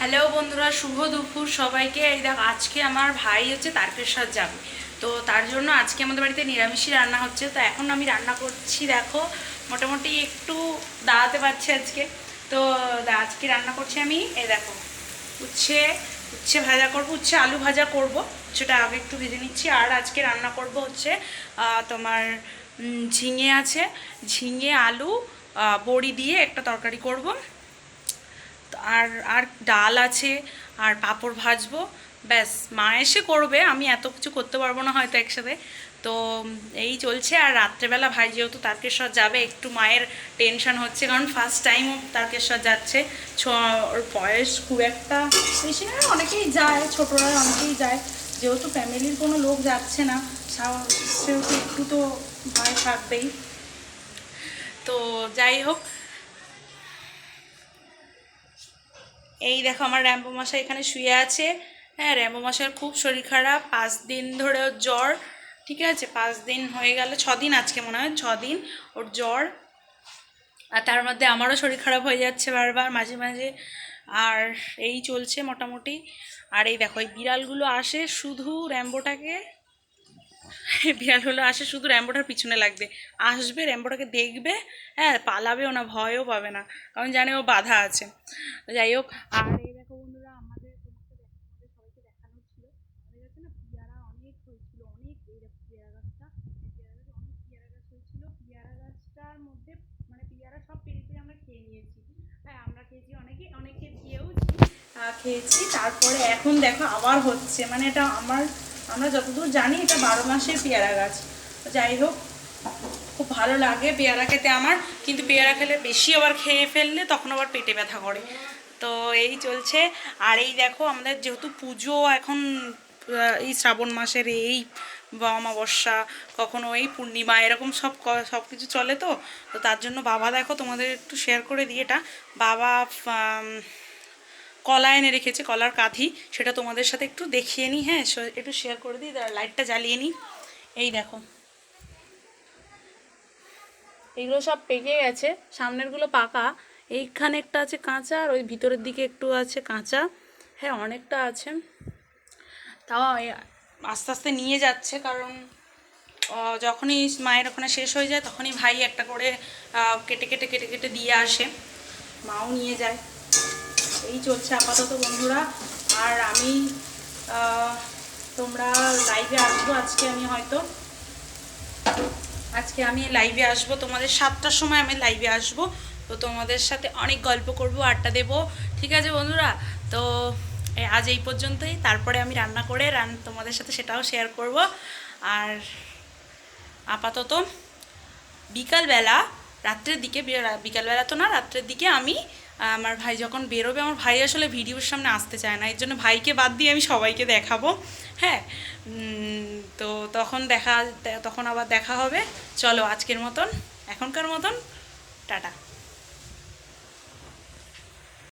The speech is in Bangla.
হ্যালো বন্ধুরা, শুভ দুপুর সবাইকে। এই দেখ, আজকে আমার ভাই হচ্ছে তারকেশ্বর যাবে। তো তার জন্য আজকে আমাদের বাড়িতে নিরামিষই রান্না হচ্ছে। তো এখন আমি রান্না করছি, দেখো, মোটামুটি একটু দাঁড়াতে পারছি আজকে। তো আজকে রান্না করছি আমি, এই দেখো, উচ্ছে উচ্ছে ভাজা করব, উচ্ছে আলু ভাজা করব, সেটা আগে একটু ভেজে নিচ্ছি। আর আজকে রান্না করব হচ্ছে তোমার ঝিঙে আছে। ঝিঙে, আলু বড়ি দিয়ে একটা তরকারি করব। আর আর ডাল আছে, আর পাঁপড় ভাজবো, ব্যাস। মা এসে করবে, আমি এত কিছু করতে পারব না হয়তো একসাথে। তো, এই চলছে, আর রাত্রেবেলা ভাই যেহেতু তারকেশ্বর যাবে, একটু মায়ের টেনশন হচ্ছে, কারণ ফার্স্ট টাইম তারকেশ্বর যাচ্ছে। ছ ওর বয়স খুব একটা বেশি না, অনেকেই যায়, ছোটরা অনেকেই যায়। যেহেতু ফ্যামিলির কোনো লোক যাচ্ছে না সেহেতু একটু তো ভয় থাকবেই। তো যাই হোক এই দেখো আমার র্যাম্বো মশা এখানে শুয়ে আছে। হ্যাঁ র্যাম্বো মশার খুব শরীর খারাপ। পাঁচ দিন ধরে ওর জ্বর, ঠিক আছে? পাঁচ দিন হয়ে গেল দিন আজকে মনে হয় দিন ওর জ্বর। আর তার মধ্যে আমারও শরীর খারাপ হয়ে যাচ্ছে বারবার, মাঝে মাঝে। আর এই চলছে মোটামুটি। আর এই দেখো, এই বিড়ালগুলো আসে শুধু র্যাম্বোটাকে। বিড়ালগুলো আসে শুধু র্যাম্বোটার পিছনে লাগবে। আসবে, র্যাম্বোটাকে দেখবে হ্যাঁ পালাবেও না, ভয়ও পাবে না। কারণ জানে ও বাধা আছে। যাই হোক, আর এই দেখো বন্ধুরা, আমাদের দেখানো ছিল। না পিয়ারা অনেক অনেক পেয়ারা গাছটা। পেয়ারা গাছে অনেক পেয়ারা গাছ পেয়ারা গাছটার মধ্যে মানে পেয়ারা সব পেরে আমরা খেয়ে নিয়েছি। হ্যাঁ আমরা খেয়েছি অনেকে খেয়েছি। তারপরে এখন দেখো আবার হচ্ছে। মানে এটা আমার আমরা যতদূর জানি এটা বারো মাসের পেয়ারা গাছ। যাই হোক, খুব ভালো লাগে পেয়ারা খেতে আমার। কিন্তু পেয়ারা খেলে বেশি আবার খেয়ে ফেললে তখন আবার পেটে ব্যথা করে। তো এই চলছে। আর এই দেখো, আমাদের যেহেতু পুজো এখন এই শ্রাবণ মাসের এই অমাবস্যা, কখনো এই পূর্ণিমা, এরকম সব সব কিছু চলে তো। তো তার জন্য বাবা দেখো, তোমাদের একটু শেয়ার করে দিই এটা। বাবা কলা এনে রেখেছে, কলার কাঠি সেটা তোমাদের সাথে একটু দেখিয়ে নিই হ্যাঁ? একটু শেয়ার করে দিই লাইটটা জ্বালিয়ে নিই এই দেখো। এগুলো সব পেকে গেছে, সামনেরগুলো পাকা। এইখানে একটা আছে কাঁচা, আর ওই ভিতরের দিকে একটু আছে কাঁচা। হ্যাঁ অনেকটা আছে। তাও আস্তে আস্তে নিয়ে যাচ্ছে, কারণ যখনই মায়ের ওখানে শেষ হয়ে যায়, তখনই ভাই একটা করে কেটে কেটে কেটে কেটে দিয়ে আসে। মাও নিয়ে যায়। এই চলছে আপাতত বন্ধুরা। আর আমি তোমরা লাইভে আসব আজকে আমি হয়তো। আজকে আমি লাইভে আসব। তোমাদের সাতটার সময় আমি লাইভে আসব। তো তোমাদের সাথে অনেক গল্প করব, আড্ডা দেবো। ঠিক আছে বন্ধুরা? তো আজ এই পর্যন্তই। তারপরে আমি রান্না করে রান তোমাদের সাথে সেটাও শেয়ার করব। আর আপাতত বিকালবেলা, রাত্রের দিকে বিকালবেলা তো না, রাত্রের দিকে আমি আমার ভাই যখন বেরোবে, আমার ভাই আসলে ভিডিওর সামনে আসতে চায় না। এর জন্য ভাইকে বাদ দিয়ে আমি সবাইকে দেখাবো। হ্যাঁ? তো তখন দেখা, তখন আবার দেখা হবে। চলো আজকের মতন, এখনকার মতন, টাটা।